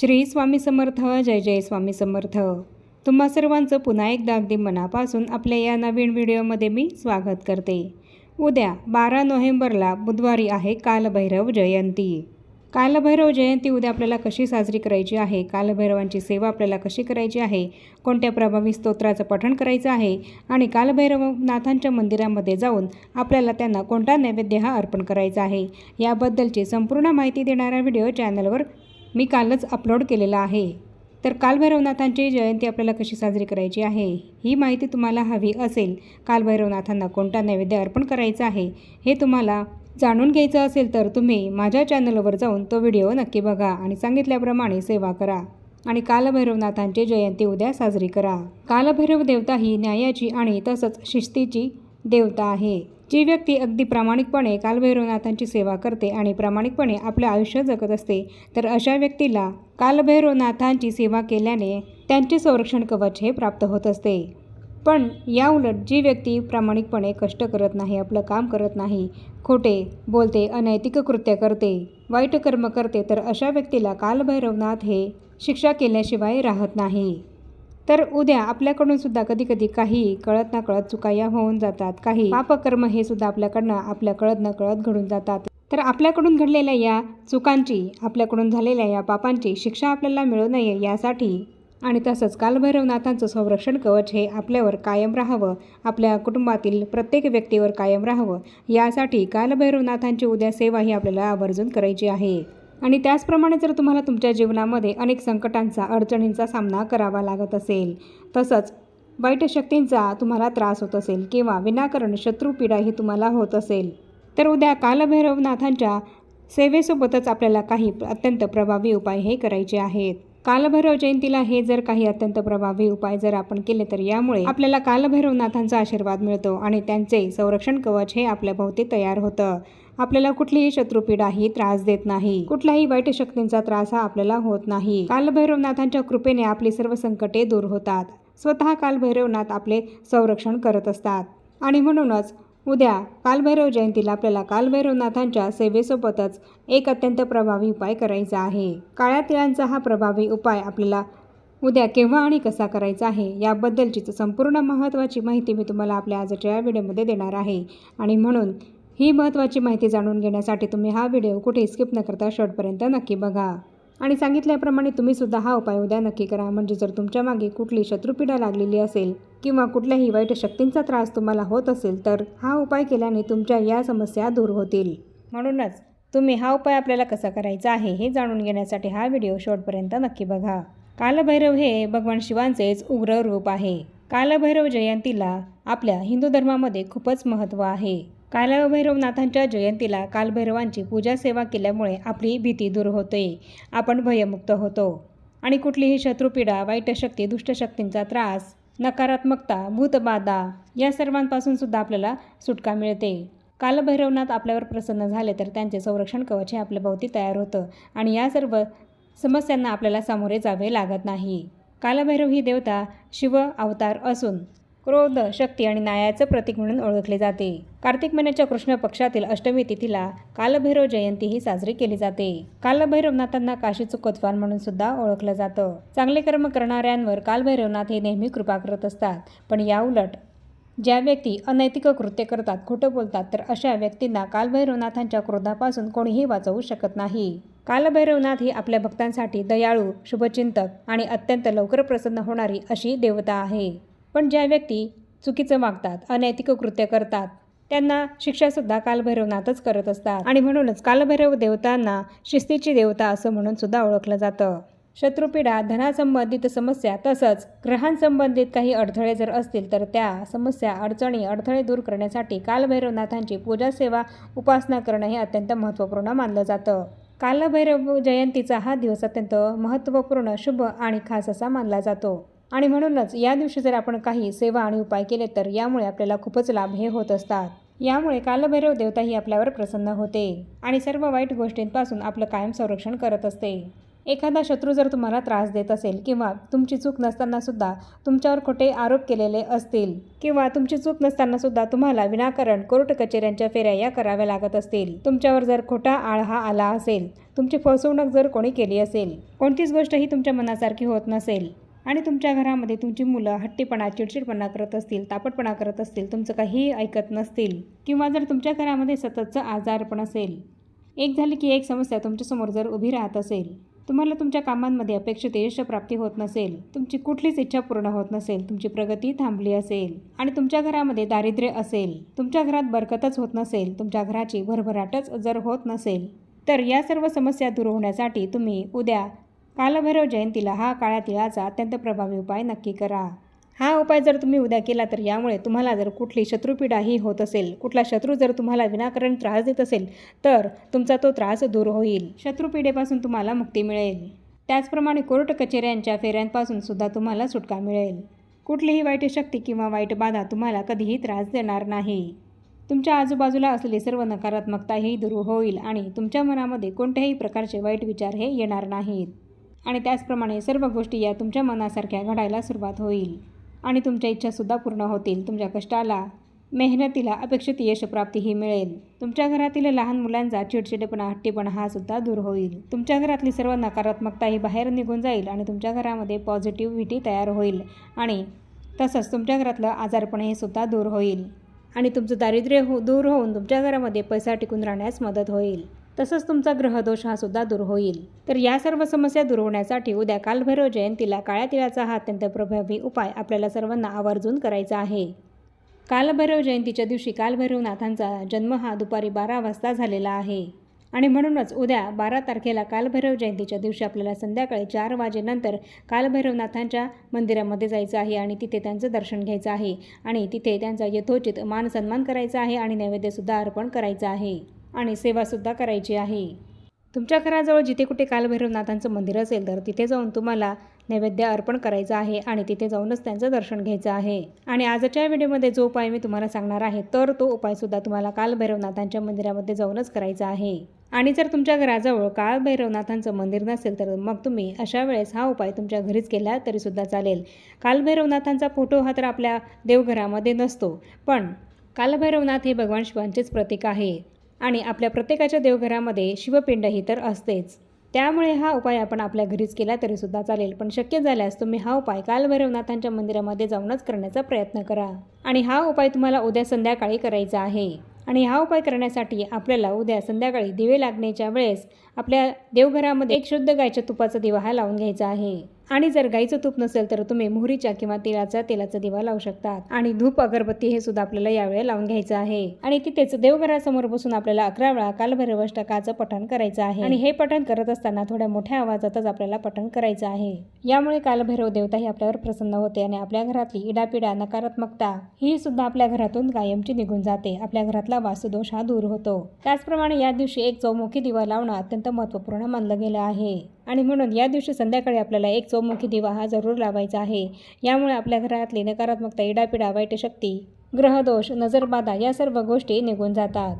श्री स्वामी समर्थ जय जय स्वामी समर्थ. तुम्हा सर्वांचं पुन्हा एकदा अगदी मनापासून आपल्या या नवीन व्हिडिओमध्ये मी स्वागत करते. उद्या बारा नोव्हेंबरला बुधवारी आहे कालभैरव जयंती. कालभैरव जयंती उद्या आपल्याला कशी साजरी करायची आहे? कालभैरवांची सेवा आपल्याला कशी करायची आहे? कोणत्या प्रभावी स्तोत्राचं पठण करायचं आहे? आणि कालभैरवनाथांच्या मंदिरामध्ये जाऊन आपल्याला त्यांना कोणता नैवेद्य हा अर्पण करायचा आहे? याबद्दलची संपूर्ण माहिती देणारा व्हिडिओ चॅनलवर मी कालच अपलोड केलेला आहे. तर कालभैरवनाथांची जयंती आपल्याला कशी साजरी करायची आहे? ही माहिती तुम्हाला हवी असेल कालभैरवनाथांना कोणता नैवेद्य अर्पण करायचा आहे हे तुम्हाला जाणून घ्यायचं असेल तर तुम्ही माझ्या चॅनलवर जाऊन तो व्हिडिओ नक्की बघा आणि सांगितल्याप्रमाणे सेवा करा. आणि कालभैरवनाथांची जयंती उद्या साजरी करा. कालभैरव देवता ही न्यायाची आणि तसंच शिस्तीची देवता आहे. जी व्यक्ती अगदी प्रामाणिकपणे कालभैरवनाथांची सेवा करते आणि प्रामाणिकपणे आपलं आयुष्य जगत असते तर अशा व्यक्तीला कालभैरवनाथांची सेवा केल्याने त्यांचे संरक्षण कवच हे प्राप्त होत असते. पण याउलट जी व्यक्ती प्रामाणिकपणे कष्ट करत नाही आपलं काम करत नाही खोटे बोलते अनैतिक कृत्य करते वाईट कर्म करते तर अशा व्यक्तीला कालभैरवनाथ हे शिक्षा केल्याशिवाय राहत नाही. तर उद्या आपल्याकडून सुद्धा कधी कधी काही कळत ना कळत चुका या होऊन जातात. काही पापकर्म हे सुद्धा आपल्याकडनं आपल्या कळत न कळत घडून जातात. तर आपल्याकडून घडलेल्या या चुकांची आपल्याकडून झालेल्या या पापांची शिक्षा आपल्याला मिळू नये यासाठी आणि तसंच कालभैरवनाथांचं संरक्षण कवच हे आपल्यावर कायम राहावं. आपल्या कुटुंबातील प्रत्येक व्यक्तीवर कायम राहावं. यासाठी कालभैरवनाथांची उद्या सेवा ही आपल्याला आवर्जून करायची आहे. आणि त्याचप्रमाणे जर तुम्हाला तुमच्या जीवनामध्ये अनेक संकटांचा अडचणींचा सामना करावा लागत असेल तसंच वाईट शक्तींचा तुम्हाला त्रास होत असेल किंवा विनाकारण शत्रुपीडा ही तुम्हाला होत असेल तर उद्या कालभैरवनाथांच्या सेवेसोबतच आपल्याला काही अत्यंत प्रभावी उपाय हे करायचे आहेत. कालभैरव जयंतीला हे जर काही अत्यंत प्रभावी उपाय जर आपण केले तर यामुळे आपल्याला कालभैरवनाथांचा आशीर्वाद मिळतो आणि त्यांचे संरक्षण कवच हे आपल्या भोवती तयार होतं. आपल्याला कुठलीही शत्रुपीडाही त्रास देत नाही. कुठल्याही वाईट शक्तींचा त्रास हा आपल्याला होत नाही. कालभैरवनाथांच्या कृपेने आपली सर्व संकटे दूर होतात. स्वतः कालभैरवनाथ आपले संरक्षण करत असतात. आणि म्हणूनच उद्या कालभैरव जयंतीला आपल्याला कालभैरवनाथांच्या सेवेसोबतच एक अत्यंत प्रभावी उपाय करायचा आहे. काळ्या तिळांचा हा प्रभावी उपाय आपल्याला उद्या केव्हा आणि कसा करायचा आहे याबद्दलचीच संपूर्ण महत्त्वाची माहिती मी तुम्हाला आपल्या आजच्या या व्हिडिओमध्ये देणार आहे. आणि म्हणून ही महत्त्वाची माहिती जाणून घेण्यासाठी तुम्ही हा व्हिडिओ कुठे स्किप न करता शेवटपर्यंत नक्की बघा. आणि सांगितल्याप्रमाणे तुम्हीसुद्धा हा उपाय उद्या नक्की करा. म्हणजे जर तुमच्या मागे कुठली शत्रुपीडा लागलेली असेल किंवा कुठल्याही वाईट शक्तींचा त्रास तुम्हाला होत असेल तर हा उपाय केल्याने तुमच्या या समस्या दूर होतील. म्हणूनच तुम्ही हा उपाय आपल्याला कसा करायचा आहे हे जाणून घेण्यासाठी हा व्हिडिओ शेवटपर्यंत नक्की बघा. कालभैरव हे भगवान शिवांचेच उग्र रूप आहे. कालभैरव जयंतीला आपल्या हिंदू धर्मामध्ये खूपच महत्त्व आहे. कालभैरवनाथांच्या जयंतीला कालभैरवांची पूजा सेवा केल्यामुळे आपली भीती दूर होते. आपण भयमुक्त होतो. आणि कुठलीही शत्रुपीडा वाईट शक्ती दुष्टशक्तींचा त्रास नकारात्मकता भूतबाधा या सर्वांपासून सुद्धा आपल्याला सुटका मिळते. कालभैरवनाथ आपल्यावर प्रसन्न झाले तर त्यांचे संरक्षण कवच हे आपल्या भोवती तयार होतं आणि या सर्व समस्यांना आपल्याला सामोरे जावे लागत नाही. कालभैरव ही देवता शिव अवतार असून क्रोध शक्ती आणि न्यायाचं प्रतीक म्हणून ओळखले जाते. कार्तिक महिन्याच्या कृष्ण पक्षातील अष्टमी तिथीला कालभैरव जयंती ही साजरी केली जाते. कालभैरवनाथांना काशीचं कोतवान म्हणून सुद्धा ओळखलं जातं. चांगले कर्म करणाऱ्यांवर कालभैरवनाथ हे नेहमी कृपा करत असतात. पण याउलट ज्या व्यक्ती अनैतिक कृत्य करतात खोटं बोलतात तर अशा व्यक्तींना कालभैरवनाथांच्या क्रोधापासून कोणीही वाचवू शकत नाही. कालभैरवनाथ ही आपल्या भक्तांसाठी दयाळू शुभचिंतक आणि अत्यंत लवकर प्रसन्न होणारी अशी देवता आहे. पण ज्या व्यक्ती चुकीचं वागतात अनैतिक कृत्य करतात त्यांना शिक्षासुद्धा कालभैरवनाथच करत असतात. आणि म्हणूनच कालभैरव देवतांना शिस्तीची देवता असं म्हणून सुद्धा ओळखलं जातं. शत्रुपीडा धनासंबंधित समस्या तसंच ग्रहांसंबंधित काही अडथळे जर असतील तर त्या समस्या अडचणी अडथळे दूर करण्यासाठी कालभैरवनाथांची पूजा सेवा उपासना करणं हे अत्यंत महत्त्वपूर्ण मानलं जातं. कालभैरव जयंतीचा हा दिवस अत्यंत महत्त्वपूर्ण शुभ आणि खास असा मानला जातो. आणि म्हणूनच या दिवशी जर आपण काही सेवा आणि उपाय केले तर यामुळे आपल्याला खूपच लाभ हे होत असतात. यामुळे कालभैरव देवताही आपल्यावर प्रसन्न होते आणि सर्व वाईट गोष्टींपासून आपलं कायम संरक्षण करत असते. एखादा शत्रू जर तुम्हाला त्रास देत असेल किंवा तुमची चूक नसताना सुद्धा तुमच्यावर खोटे आरोप केलेले असतील किंवा तुमची चूक नसताना सुद्धा तुम्हाला विनाकारण कोर्ट कचेऱ्यांच्या फेऱ्या या कराव्या लागत असतील. तुमच्यावर जर खोटा आळहा आला असेल तुमची फसवणूक जर कोणी केली असेल कोणतीच गोष्ट ही तुमच्या मनासारखी होत नसेल आणि तुमच्या घरामध्ये तुमची मुलं हट्टीपणा चिडचिडपणा करत असतील तापटपणा करत असतील तुमचं काहीही ऐकत नसतील किंवा जर तुमच्या घरामध्ये सततचं आजारपण असेल एक झाली की एक समस्या तुमच्यासमोर जर उभी राहत असेल तुम्हाला तुमच्या कामांमध्ये अपेक्षित यशप्राप्ती होत नसेल तुमची कुठलीच इच्छा पूर्ण होत नसेल तुमची प्रगती थांबली असेल आणि तुमच्या घरामध्ये दारिद्र्य असेल तुमच्या घरात बरकतच होत नसेल तुमच्या घराची भरभराटच जर होत नसेल तर या सर्व समस्या दूर होण्यासाठी तुम्ही उद्या कालभैरव जयंतीला हा काळ्या तिळाचा अत्यंत प्रभावी उपाय नक्की करा. हा उपाय जर तुम्ही उद्या केला तर यामुळे तुम्हाला जर कुठली शत्रुपीडाही होत असेल कुठला शत्रू जर तुम्हाला विनाकारण त्रास देत असेल तर तुमचा तो त्रास दूर होईल. शत्रुपीडेपासून तुम्हाला मुक्ती मिळेल. त्याचप्रमाणे कोर्ट कचेऱ्यांच्या फेऱ्यांपासून सुद्धा तुम्हाला सुटका मिळेल. कुठलीही वाईट शक्ती किंवा वाईट बाधा तुम्हाला कधीही त्रास देणार नाही. तुमच्या आजूबाजूला असलेली सर्व नकारात्मकताही दूर होईल आणि तुमच्या मनामध्ये कोणत्याही प्रकारचे वाईट विचार हे येणार नाहीत. आणि त्याचप्रमाणे सर्व गोष्टी या तुमच्या मनासारख्या घडायला सुरुवात होईल. आणि तुमच्या इच्छासुद्धा पूर्ण होतील. तुमच्या कष्टाला मेहनतीला अपेक्षित यशप्राप्तीही मिळेल. तुमच्या घरातील लहान मुलांचा चिडचिडेपणा हट्टीपणा हा सुद्धा दूर होईल. तुमच्या घरातली सर्व नकारात्मकता ही बाहेर निघून जाईल आणि तुमच्या घरामध्ये पॉझिटिव्हिटी तयार होईल. आणि तसंच तुमच्या घरातलं आजारपण हे सुद्धा दूर होईल. आणि तुमचं दारिद्र्य हो दूर होऊन तुमच्या घरामध्ये पैसा टिकून राहण्यास मदत होईल. तसंच तुमचा ग्रहदोष हा सुद्धा दूर होईल. तर या सर्व समस्या दूर होण्यासाठी उद्या कालभैरव जयंतीला काळ्या तिळाचा हा अत्यंत प्रभावी उपाय आपल्याला सर्वांना आवर्जून करायचा आहे. कालभैरव जयंतीच्या दिवशी कालभैरवनाथांचा जन्म हा दुपारी बारा वाजता झालेला आहे. आणि म्हणूनच उद्या बारा तारखेला कालभैरव जयंतीच्या दिवशी आपल्याला संध्याकाळी चार वाजेनंतर कालभैरवनाथांच्या मंदिरामध्ये जायचं आहे आणि तिथे त्यांचं दर्शन घ्यायचं आहे. आणि तिथे त्यांचा यथोचित मान सन्मान करायचा आहे आणि नैवेद्यसुद्धा अर्पण करायचं आहे. आणि सेवासुद्धा करायची आहे. तुमच्या घराजवळ जिथे कुठे कालभैरवनाथांचं मंदिर असेल तर तिथे जाऊन तुम्हाला नैवेद्य अर्पण करायचं आहे आणि तिथे जाऊनच त्यांचं दर्शन घ्यायचं आहे. आणि आजच्या व्हिडिओमध्ये जो उपाय मी तुम्हाला सांगणार आहे तर तो उपायसुद्धा तुम्हाला कालभैरवनाथांच्या मंदिरामध्ये जाऊनच करायचा आहे. आणि जर तुमच्या घराजवळ कालभैरवनाथांचं मंदिर नसेल तर मग तुम्ही अशा वेळेस हा उपाय तुमच्या घरीच केला तरीसुद्धा चालेल. कालभैरवनाथांचा फोटो हा तर आपल्या देवघरामध्ये नसतो पण कालभैरवनाथ हे भगवान शिवांचेच प्रतीक आहे. आणि आपल्या प्रत्येकाच्या देवघरामध्ये शिवपिंड ही तर असतेच. त्यामुळे हा उपाय आपण आपल्या घरीच केला तरीसुद्धा चालेल. पण शक्य झाल्यास तुम्ही हा उपाय कालभैरवनाथांच्या मंदिरामध्ये जाऊनच करण्याचा प्रयत्न करा. आणि हा उपाय तुम्हाला उद्या संध्याकाळी करायचा आहे. आणि हा उपाय करण्यासाठी आपल्याला उद्या संध्याकाळी दिवे लागण्याच्या वेळेस आपल्या देवघरामध्ये एक शुद्ध गायच्या तुपाचा दिवा हा लावून घ्यायचा आहे. आणि जर गाईचं तूप नसेल तर तुम्ही मोहरीच्या किंवा तेलाचा तेलाचा दिवा लावू शकतात. आणि धूप अगरबत्ती हे सुद्धा आपल्याला यावेळी लावून घ्यायचं आहे. आणि तिथेच देवघरासमोर बसून आपल्याला अकरा वेळा कालभैरवष्टकाचं पठण करायचं आहे. आणि हे पठण करत असताना थोड्या मोठ्या आवाजातच आपल्याला पठण करायचं आहे. यामुळे कालभैरव देवता ही आपल्यावर प्रसन्न होते आणि आपल्या घरातली इडापिडा नकारात्मकता ही सुद्धा आपल्या घरातून कायमची निघून जाते. आपल्या घरातला वास्तुदोष हा दूर होतो. त्याचप्रमाणे या दिवशी एक चौमुखी दिवा लावणं अत्यंत महत्त्वपूर्ण मानलं गेलं आहे. आणि म्हणून या दिवशी संध्याकाळी आपल्याला एक चौमुखी दिवा हा जरूर लावायचा आहे. यामुळे आपल्या घरातली नकारात्मकता इडापिडा वाईट शक्ती ग्रहदोष नजरबाधा या सर्व गोष्टी निघून जातात.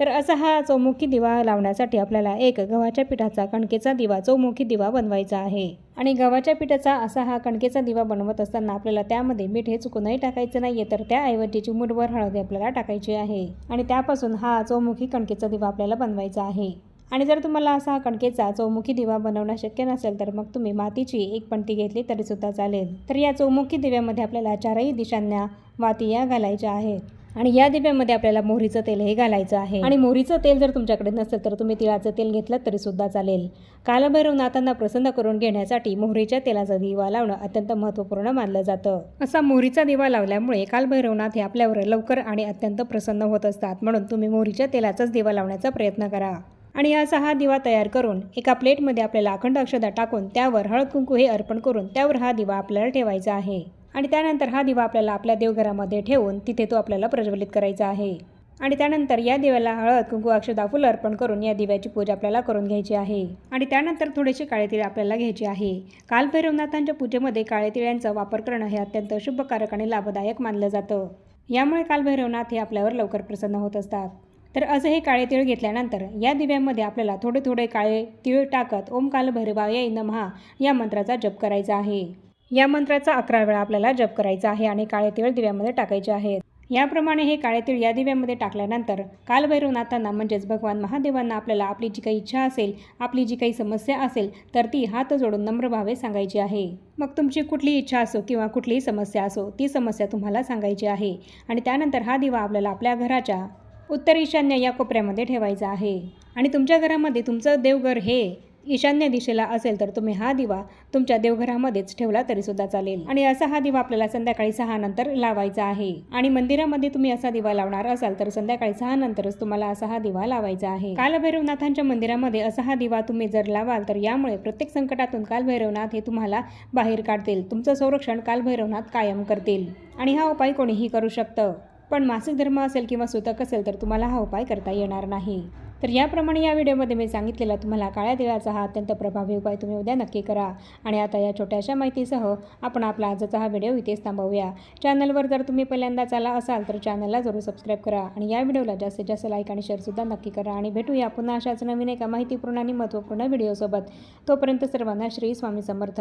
तर असा हा चौमुखी दिवा लावण्यासाठी आपल्याला एक गव्हाच्या पिठाचा कणकेचा दिवा चौमुखी दिवा बनवायचा आहे. आणि गव्हाच्या पिठाचा असा हा कणकेचा दिवा बनवत असताना आपल्याला त्यामध्ये मीठ हे चुकूनही टाकायचं नाही आहे तर त्याऐवजी चिमूटभर हळदी आपल्याला टाकायची आहे. आणि त्यापासून हा चौमुखी कणकेचा दिवा आपल्याला बनवायचा आहे. आणि जर तुम्हाला असा कणकेचा चौमुखी दिवा बनवणं शक्य नसेल तर मग तुम्ही मातीची एक पणती घेतली तरी सुद्धा चालेल. तर या चौमुखी दिव्यामध्ये आपल्याला चारही दिशांना वाती या घालायच्या आहेत. आणि या दिव्यामध्ये आपल्याला मोहरीचं तेल हे घालायचं आहे. आणि मोहरीचं तेल जर तुमच्याकडे नसेल तर तुम्ही तिळाचं तेल घेतलं तरी सुद्धा चालेल कालभैरवनाथांना प्रसन्न करून घेण्यासाठी मोहरीच्या तेलाचा दिवा लावणं अत्यंत महत्त्वपूर्ण मानलं जातं. असा मोहरीचा दिवा लावल्यामुळे कालभैरवनाथ हे आपल्यावर लवकर आणि अत्यंत प्रसन्न होत असतात म्हणून तुम्ही मोहरीच्या तेलाचाच दिवा लावण्याचा प्रयत्न करा. आणि असा हा दिवा तयार करून एका प्लेटमध्ये आपल्याला अखंड अक्षदा टाकून त्यावर हळद कुंकू हे अर्पण करून त्यावर हा दिवा आपल्याला ठेवायचा आहे. आणि त्यानंतर हा दिवा आपल्याला आपल्या देवघरामध्ये ठेवून तिथे तो आपल्याला प्रज्वलित करायचा आहे. आणि त्यानंतर या दिव्याला हळद कुंकू अक्षदा फुलं अर्पण करून या दिव्याची पूजा आपल्याला करून घ्यायची आहे. आणि त्यानंतर थोडेसे काळे आपल्याला घ्यायचे आहे. कालभैरवनाथांच्या पूजेमध्ये काळे तिळ्यांचा वापर करणं हे अत्यंत शुभकारक आणि लाभदायक मानलं जातं. यामुळे कालभैरवनाथ हे आपल्यावर लवकर प्रसन्न होत असतात. तर असं हे काळे तिळ घेतल्यानंतर या दिव्यामध्ये आपल्याला थोडे थोडे काळे तिळ टाकत ओम काल भैरवाय नमहा या मंत्राचा जप करायचा आहे. या मंत्राचा अकरा वेळा आपल्याला जप करायचा आहे आणि काळे तिळ दिव्यामध्ये टाकायचे आहेत. याप्रमाणे हे काळे तिळ या दिव्यामध्ये टाकल्यानंतर कालभैरवनाथांना म्हणजेच भगवान महादेवांना आपल्याला आपली जी काही इच्छा असेल आपली जी काही समस्या असेल तर ती हात जोडून नम्र भावे सांगायची आहे. मग तुमची कुठली इच्छा असो किंवा कुठलीही समस्या असो ती समस्या तुम्हाला सांगायची आहे. आणि त्यानंतर हा दिवा आपल्याला आपल्या घराच्या उत्तर ईशान्य या कोपऱ्यामध्ये ठेवायचा आहे. आणि तुमच्या घरामध्ये तुमचं देवघर हे ईशान्य दिशेला असेल तर तुम्ही हा दिवा तुमच्या देवघरामध्येच ठेवला तरी सुद्धा चालेल. आणि असा हा दिवा आपल्याला संध्याकाळी सहा नंतर लावायचा आहे. आणि मंदिरामध्ये तुम्ही असा दिवा लावणार असाल तर संध्याकाळी सहा नंतरच तुम्हाला असा हा दिवा लावायचा आहे. कालभैरवनाथांच्या मंदिरामध्ये असा हा दिवा तुम्ही जर लावाल तर यामुळे प्रत्येक संकटातून कालभैरवनाथ हे तुम्हाला बाहेर काढतील. तुमचं संरक्षण कालभैरवनाथ कायम करतील. आणि हा उपाय कोणीही करू शकतं. पण मासिक धर्म असेल किंवा सुतक असेल तर तुम्हाला हा उपाय करता येणार नाही. तर याप्रमाणे या व्हिडिओमध्ये मी सांगितलेला तुम्हाला काळ्या तिळाचा हा अत्यंत प्रभावी उपाय तुम्ही उद्या नक्की करा. आणि आता या छोट्याशा माहितीसह आपण आपला आजचा हा व्हिडिओ इथेच थांबवूया. चॅनलवर जर तुम्ही पहिल्यांदाच आला असाल तर चॅनलला जरूर सबस्क्राईब करा आणि या व्हिडिओला जास्तीत जास्त लाईक आणि शेअरसुद्धा नक्की करा आणि भेटूया पुन्हा अशाच नवीन एका माहितीपूर्ण आणि महत्त्वपूर्ण व्हिडिओसोबत. तोपर्यंत सर्वांना श्री स्वामी समर्थ.